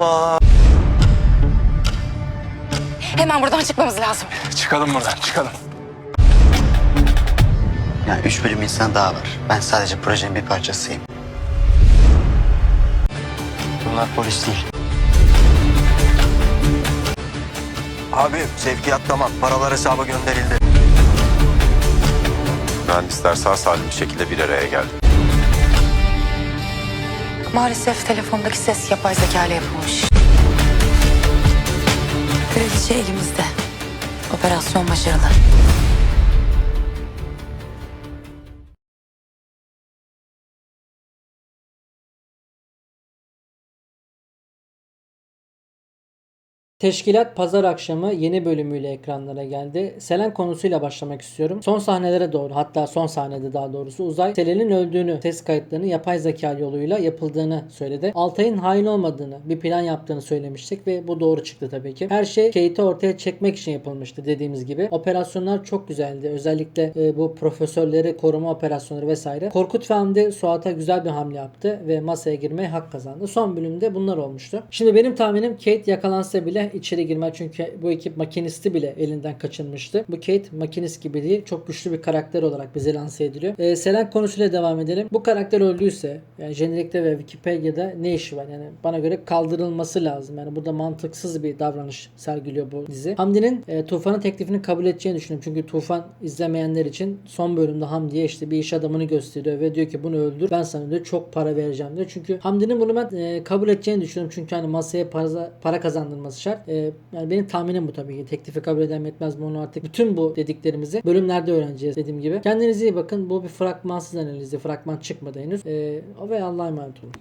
Baba. Hemen buradan çıkmamız lazım. Çıkalım buradan çıkalım. Yani üç bölüm insan daha var. Ben sadece projenin bir parçasıyım. Bunlar polis değil. Abi sevkiyat tamam. Paralar hesaba gönderildi. Mühendisler sağ salim bir şekilde bir araya geldi. Maalesef telefondaki ses yapay zeka ile yapılmış. Kraliçe elimizde. Operasyon başarılı. Teşkilat pazar akşamı yeni bölümüyle ekranlara geldi. Selen konusuyla başlamak istiyorum. Son sahnelere doğru hatta son sahnede daha doğrusu Uzay Selen'in öldüğünü test kayıtlarının yapay zeka yoluyla yapıldığını söyledi. Altay'ın hain olmadığını bir plan yaptığını söylemiştik ve bu doğru çıktı tabii ki. Her şey Kate'i ortaya çekmek için yapılmıştı dediğimiz gibi. Operasyonlar çok güzeldi. Özellikle e, bu profesörleri koruma operasyonları vesaire. Korkut Hamdi Suat'a güzel bir hamle yaptı ve masaya girmeye hak kazandı. Son bölümde bunlar olmuştu. Şimdi benim tahminim Kate yakalansa bile içeri girmez çünkü bu ekip makinisti bile elinden kaçınmıştı. Bu Kate makinist gibi değil çok güçlü bir karakter olarak bize lanse ediliyor. Ee, Selen konusuyla devam edelim. Bu karakter öldüyse yani jenerikte ve Wikipedia'da ne işi var? Yani bana göre kaldırılması lazım. Yani burada mantıksız bir davranış sergiliyor bu dizi. Hamdi'nin e, Tufan'ın teklifini kabul edeceğini düşünüyorum. Çünkü Tufan izlemeyenler için son bölümde Hamdi'ye işte bir iş adamını gösteriyor ve diyor ki bunu öldür ben sana diyor çok para vereceğim diyor. Çünkü Hamdi'nin bunu ben e, kabul edeceğini düşünüyorum. Çünkü hani masaya para, para kazandırması şart. E, yani benim tahminim bu tabii ki. Teklifi kabul eder mi etmez mi onu artık bütün bu dediklerimizi bölümlerde öğreneceğiz dediğim gibi. Kendinize iyi bakın. Bu bir fragmansız analizdi. Fragman çıkmadı henüz. E, ve Allah'a emanet olun.